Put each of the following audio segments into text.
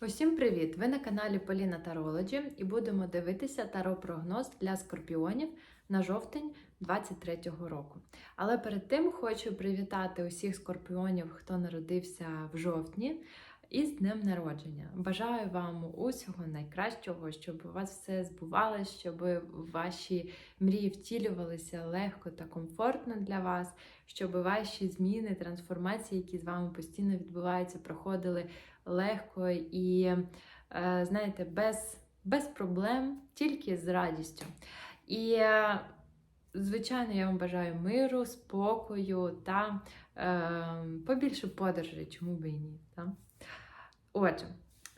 Усім привіт! Ви на каналі Поліна Тарологі і будемо дивитися таро-прогноз для скорпіонів на жовтень 23-го року. Але перед тим хочу привітати усіх скорпіонів, хто народився в жовтні, із днем народження. Бажаю вам усього найкращого, щоб у вас все збувалося, щоб ваші мрії втілювалися легко та комфортно для вас, щоб ваші зміни, трансформації, які з вами постійно відбуваються, проходили легко і, е, знаєте, без, без проблем, тільки з радістю. І, е, звичайно, я вам бажаю миру, спокою та е, побільше подорожей, чому би і ні. Та? Отже,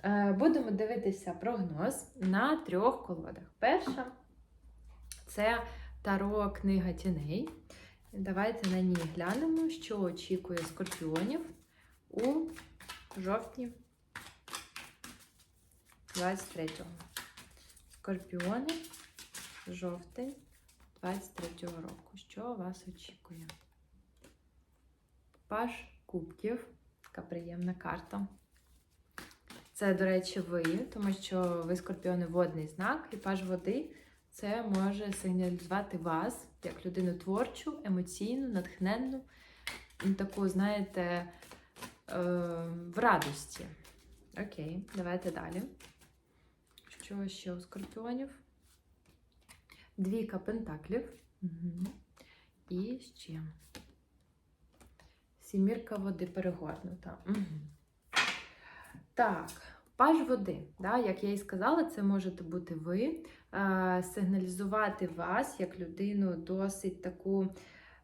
е, будемо дивитися прогноз на трьох колодах. Перша це Таро Книга тіней. Давайте на ній глянемо, що очікує скорпіонів у жовтні 23-го. Скорпіони, жовтень 23-го року. Що вас очікує? Паж кубків. Така приємна карта. Це, до речі, ви, тому що ви скорпіони водний знак, і паж води це може сигналізувати вас як людину творчу, емоційну, натхненну, таку, знаєте, е, в радості. Окей, давайте далі. Що ще у скорпіонів? Двійка пентаклів. Угу. І ще. Сімірка води перегорнута. Угу. Так, паж води. Да, Як я і сказала, це можете бути ви, е, сигналізувати вас як людину досить таку.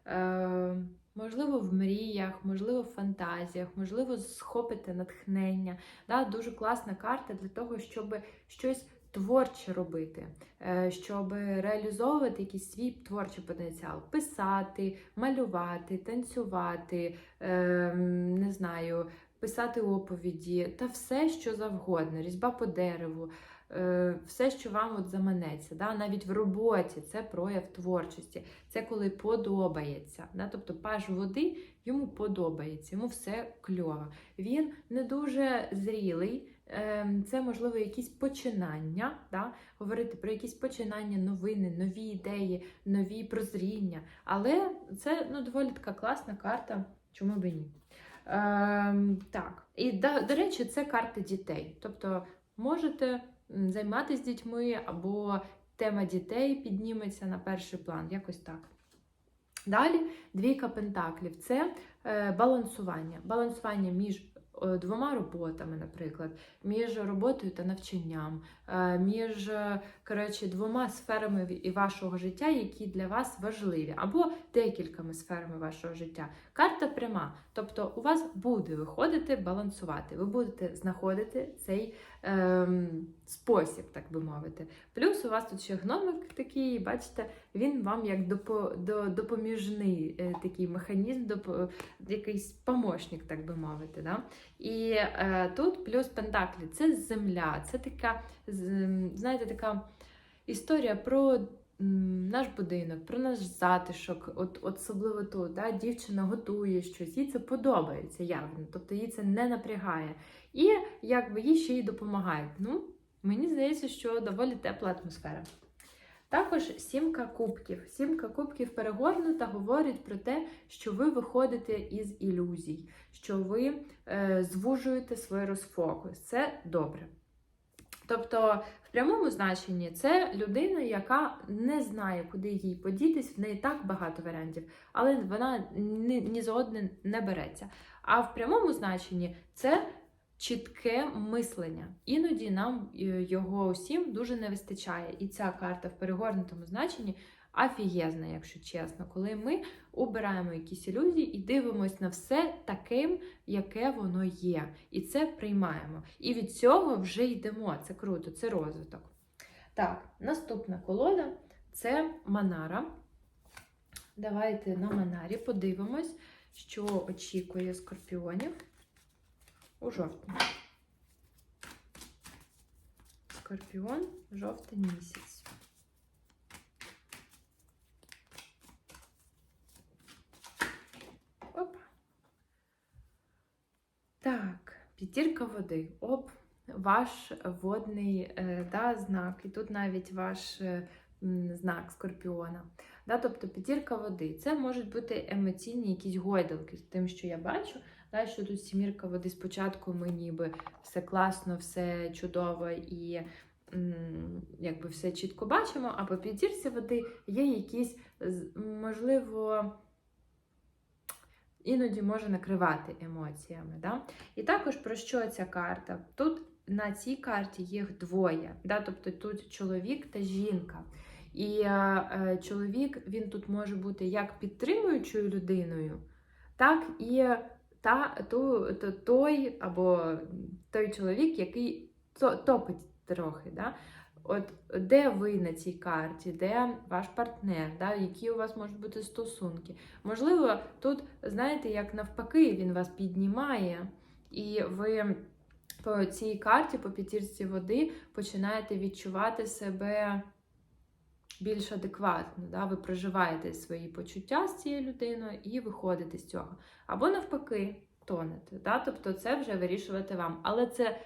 Е, Можливо, в мріях, можливо, в фантазіях, можливо, схопите натхнення. Да? Дуже класна карта для того, щоб щось творче робити, е, щоб реалізовувати якийсь свій творчий потенціал, писати, малювати, танцювати, е, не знаю, писати оповіді та все, що завгодно, різьба по дереву. Е, все, що вам от заманеться, да? навіть в роботі це прояв творчості, це коли подобається. Да? Тобто паж води йому подобається, йому все кльово. Він не дуже зрілий, ем, це, можливо, якісь починання, да? говорити про якісь починання, новини, нові ідеї, нові прозріння. Але це ну, доволі така класна карта, чому б і ні. Ем, Так, і до, до речі, це карти дітей. Тобто можете займатися дітьми, або тема дітей підніметься на перший план, якось так. Далі двійка пентаклів це е, балансування. Балансування між е, двома роботами, наприклад, між роботою та навчанням, е, між коротше, двома сферами і вашого життя, які для вас важливі, або декількома сферами вашого життя. Карта пряма, тобто у вас буде виходити балансувати, ви будете знаходити цей ем, спосіб, так би мовити. Плюс у вас тут ще гномик такий, бачите, він вам як допо, до, допоміжний е, такий механізм, допо, якийсь помощник, так би мовити. Да? І е, тут плюс пентаклі це земля, це така, знаєте, така історія про. Наш будинок, про наш затишок, от особливо тут, да, дівчина готує щось, їй це подобається явно, тобто їй це не напрягає. І якби їй ще й допомагають. Ну, мені здається, що доволі тепла атмосфера. Також сімка кубків. Сімка кубків перегорнута говорить про те, що ви виходите із ілюзій, що ви е, звужуєте свій розфокус. Це добре. Тобто, в прямому значенні це людина, яка не знає, куди їй подітись, в неї так багато варіантів, але вона ні, ні за одне не береться. А в прямому значенні це чітке мислення. Іноді нам е, його усім дуже не вистачає. І ця карта в перегорнутому значенні афієзна, якщо чесно, коли ми обираємо якісь ілюзії і дивимося на все таким, яке воно є. І це приймаємо. І від цього вже йдемо. Це круто, це розвиток. Так, наступна колода це Манара. Давайте на Манарі подивимось, що очікує скорпіонів у жовтні. Скорпіон, жовтень місяць. Оп. Так, п'ятірка води. Оп. ваш водний е, да, знак, і тут навіть ваш е, знак скорпіона. Да, тобто п'ятірка води. Це можуть бути емоційні якісь гойдалки з тим, що я бачу. Да, що тут сімірка води спочатку ми ніби все класно, все чудово і якби все чітко бачимо, а по п'ятірці води є якісь, можливо, іноді може накривати емоціями. Да? І також про що ця карта? Тут на цій карті їх двоє, да? тобто тут чоловік та жінка. І е, е, чоловік він тут може бути як підтримуючою людиною, так і та, ту, то, той або той чоловік, який топить трохи. Да? От де ви на цій карті, де ваш партнер, да? які у вас можуть бути стосунки? Можливо, тут, знаєте, як навпаки, він вас піднімає, і ви по цій карті, по п'ятірці води, починаєте відчувати себе більш адекватно. Да? Ви проживаєте свої почуття з цією людиною і виходите з цього. Або навпаки, тонете. Да? Тобто це вже вирішувати вам. Але це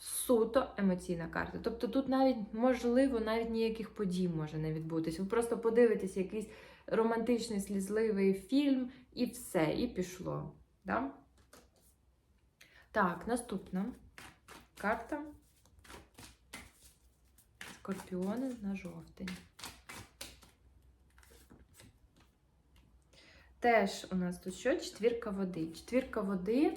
суто емоційна карта. Тобто тут навіть, можливо, навіть ніяких подій може не відбутися. Ви просто подивитесь якийсь романтичний слізливий фільм, і все, і пішло. Да? Так, наступна карта. Скорпіони на жовтень. Теж у нас тут що? Четвірка води. Четвірка води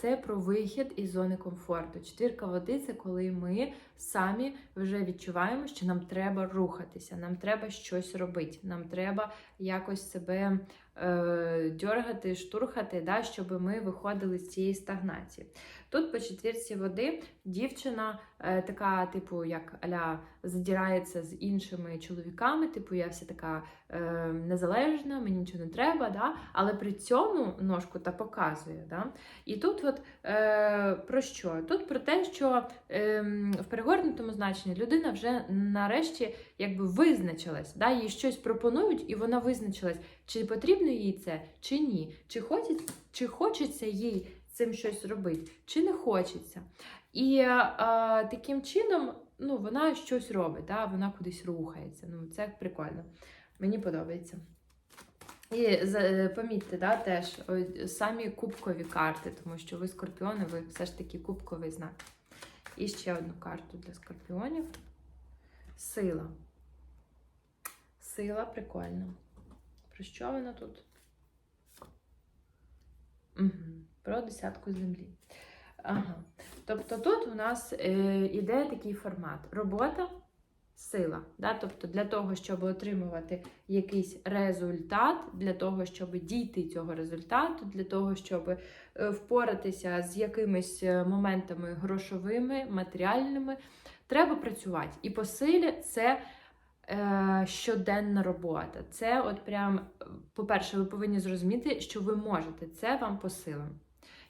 це про вихід із зони комфорту. Четвірка води це коли ми самі вже відчуваємо, що нам треба рухатися, нам треба щось робити, нам треба якось себе е, дьоргати, штурхати, да, щоб ми виходили з цієї стагнації. Тут по четвірці води дівчина е, така, типу, як аля задирається з іншими чоловіками, типу, я вся така е, незалежна, мені нічого не треба, да? але при цьому ножку та показує. Да? І тут от, е, про що? Тут про те, що е, в перегорнутому значенні людина вже нарешті якби визначилась, да? їй щось пропонують, і вона визначилась, чи потрібно їй це, чи ні, чи, хочеться, чи хочеться їй цим щось робити, чи не хочеться. І е, таким чином ну, вона щось робить, да? вона кудись рухається. Ну, Це прикольно. Мені подобається. І помітьте, да, теж самі кубкові карти, тому що ви скорпіони, ви все ж таки кубковий знак. І ще одну карту для скорпіонів. Сила. Сила прикольно. Про що вона тут? Угу. Про десятку землі. Ага. Тобто тут у нас е, іде такий формат: робота, сила. Да? Тобто для того, щоб отримувати якийсь результат, для того, щоб дійти цього результату, для того, щоб е, впоратися з якимись е, моментами грошовими, матеріальними, треба працювати. І по силі це. е, Щоденна робота. Це, от прям, по-перше, ви повинні зрозуміти, що ви можете. Це вам по силам.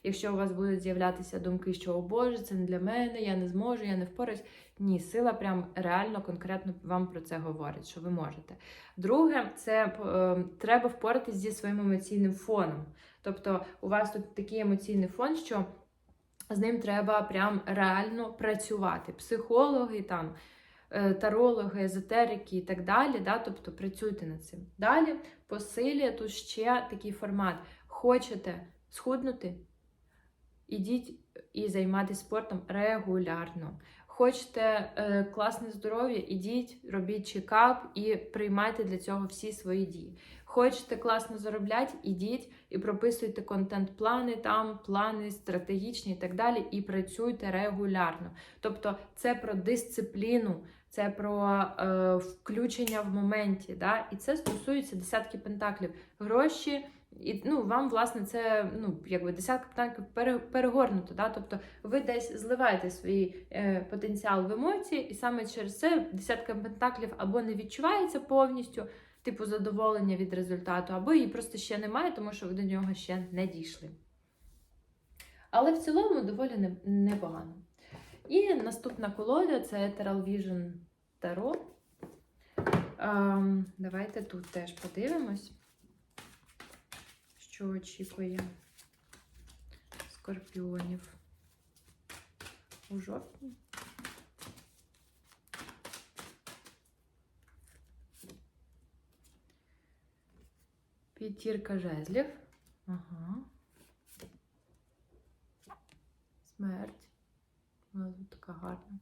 Якщо у вас будуть з'являтися думки, що о Боже, це не для мене, я не зможу, я не впораюсь. Ні, сила прям реально конкретно вам про це говорить, що ви можете. Друге, це е, треба впоратись зі своїм емоційним фоном. Тобто, у вас тут такий емоційний фон, що з ним треба прям реально працювати. Психологи там. е, Тарологи, езотерики і так далі, да? тобто працюйте над цим. Далі по тут ще такий формат. Хочете схуднути? Ідіть і займатися спортом регулярно. Хочете е, класне здоров'я, ідіть, робіть чекап і приймайте для цього всі свої дії. Хочете класно заробляти, ідіть і прописуйте контент-плани, там плани стратегічні і так далі, і працюйте регулярно. Тобто це про дисципліну, це про е, включення в моменті. Да? І це стосується десятки пентаклів. Гроші. І ну, вам, власне, це ну, якби десятка пере- перегорнуто. Да? Тобто ви десь зливаєте свій е, потенціал в емоції, і саме через це десятка пентаклів або не відчувається повністю, типу задоволення від результату, або її просто ще немає, тому що ви до нього ще не дійшли. Але в цілому доволі непогано. І наступна колода це Ethereal Vision Tarot. Ем, давайте тут теж подивимось, що очікує скорпіонів у жовтні. П'ятірка жезлів. Ага. Смерть. Вона тут така гарна.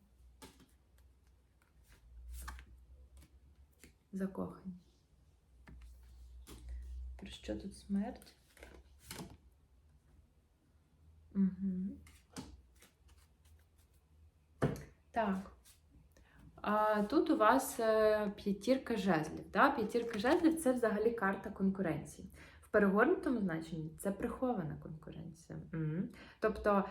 Закохані. Про що тут смерть? Угу. Так. А тут у вас е, п'ятірка жезлів. Да? П'ятірка жезлів це взагалі карта конкуренції. В перегорнутому значенні це прихована конкуренція. Мгм. Тобто,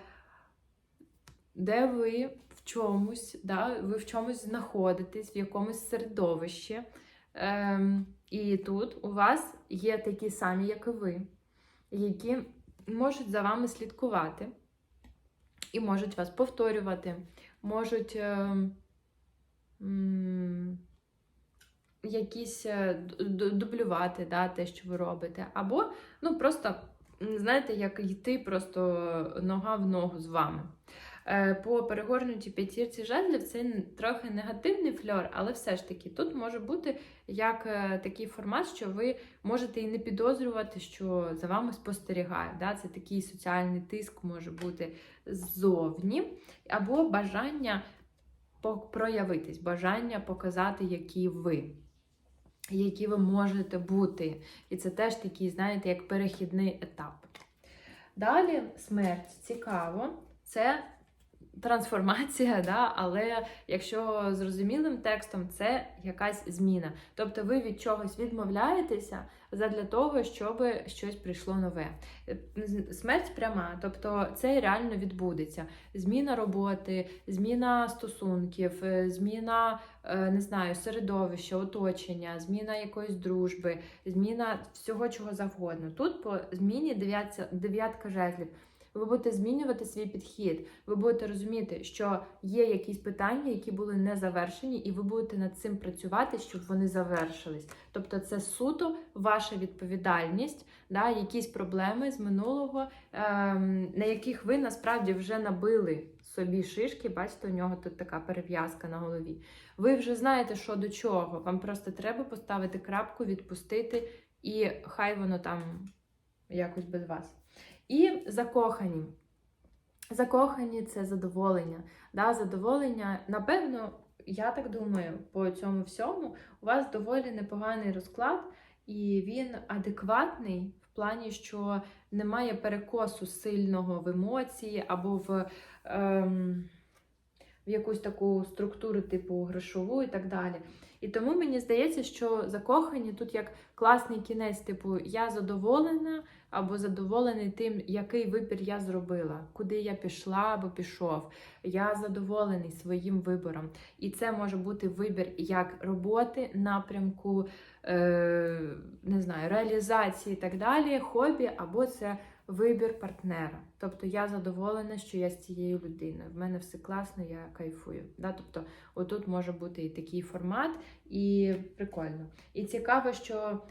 де ви в чомусь, да? ви в чомусь знаходитесь, в якомусь середовищі. Ем, і тут у вас є такі самі, як і ви, які можуть за вами слідкувати і можуть вас повторювати, можуть. е, м, якісь е, дублювати да, те, що ви робите. Або ну, просто, знаєте, як йти просто нога в ногу з вами. Е, По перегорнутій п'ятірці жезлів це трохи негативний фльор, але все ж таки тут може бути як е, такий формат, що ви можете і не підозрювати, що за вами спостерігають. Да? Це такий соціальний тиск може бути ззовні, або бажання проявитись, бажання показати, які ви, які ви можете бути. І це теж такий, знаєте, як перехідний етап. Далі смерть цікаво, це трансформація, да? але якщо зрозумілим текстом, це якась зміна. Тобто ви від чогось відмовляєтеся задля того, щоб щось прийшло нове. Смерть пряма, тобто це реально відбудеться. Зміна роботи, зміна стосунків, е, зміна е, не знаю, середовища, оточення, зміна якоїсь дружби, зміна всього чого завгодно. Тут по зміні дев'ятка жезлів. Ви будете змінювати свій підхід. Ви будете розуміти, що є якісь питання, які були не завершені, і ви будете над цим працювати, щоб вони завершились. Тобто, це суто ваша відповідальність, да, якісь проблеми з минулого, ем, на яких ви насправді вже набили собі шишки. Бачите, у нього тут така перев'язка на голові. Ви вже знаєте, що до чого. Вам просто треба поставити крапку, відпустити, і хай воно там якось без вас. І закохані. Закохані це задоволення. Да, задоволення, напевно, я так думаю, по цьому всьому у вас доволі непоганий розклад, і він адекватний в плані, що немає перекосу сильного в емоції або в, ем, в якусь таку структуру, типу грошову і так далі. І тому мені здається, що закохані тут як класний кінець, типу, я задоволена або задоволений тим, який вибір я зробила, куди я пішла або пішов. Я задоволений своїм вибором. І це може бути вибір як роботи, напрямку, е, не знаю, реалізації і так далі, хобі, або це вибір партнера. Тобто я задоволена, що я з цією людиною. В мене все класно, я кайфую. Да? Тобто, отут може бути і такий формат, і прикольно. І цікаво, що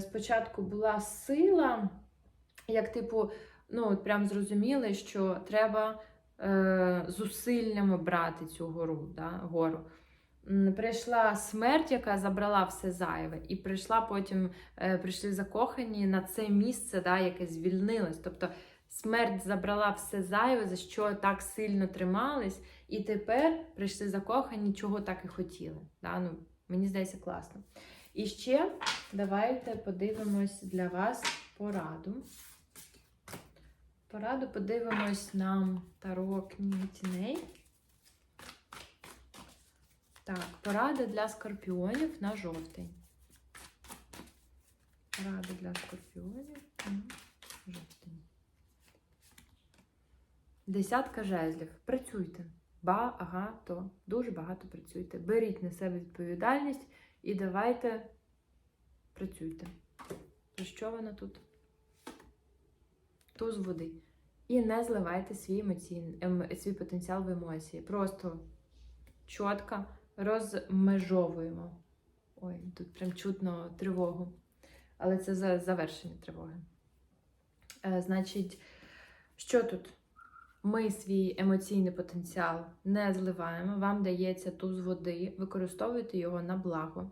спочатку була сила, як типу, ну, от прям зрозуміли, що треба е, зусиллями брати цю гору. Да, гору. Прийшла смерть, яка забрала все зайве, і прийшла потім, е, прийшли закохані на це місце, да, яке звільнилось. Тобто смерть забрала все зайве, за що так сильно тримались, і тепер прийшли закохані, чого так і хотіли. Да? Ну, мені здається, класно. І ще давайте подивимось для вас пораду. Пораду подивимось на Таро книги тіней. Так, порада для скорпіонів на жовтень. Порада для скорпіонів на жовтень. Десятка жезлів. Працюйте. Багато, дуже багато працюйте. Беріть на себе відповідальність і давайте працюйте. Про що вона тут? Туз води. І не зливайте свій, емоційний, ем, свій потенціал в емоції. Просто чітко розмежовуємо. Ой, тут прям чутно тривогу. Але це за завершення тривоги. Е, значить, що тут? Ми свій емоційний потенціал не зливаємо, вам дається туз води, використовуйте його на благо.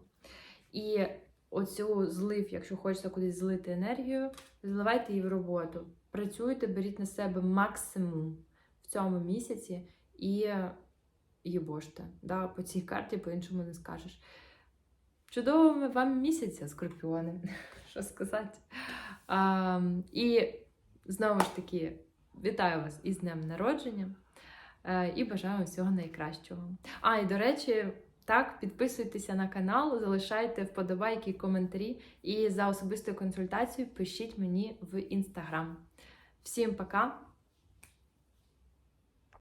І оцю злив, якщо хочете кудись злити енергію, зливайте її в роботу. Працюйте, беріть на себе максимум в цьому місяці і їбоште. Да, по цій карті по-іншому не скажеш. Чудового вам місяця, скорпіони, що сказати. А, і знову ж таки, вітаю вас із днем народження е, і бажаю всього найкращого. А, і до речі, так, підписуйтеся на канал, залишайте вподобайки, коментарі і за особистою консультацією пишіть мені в інстаграм. Всім пока!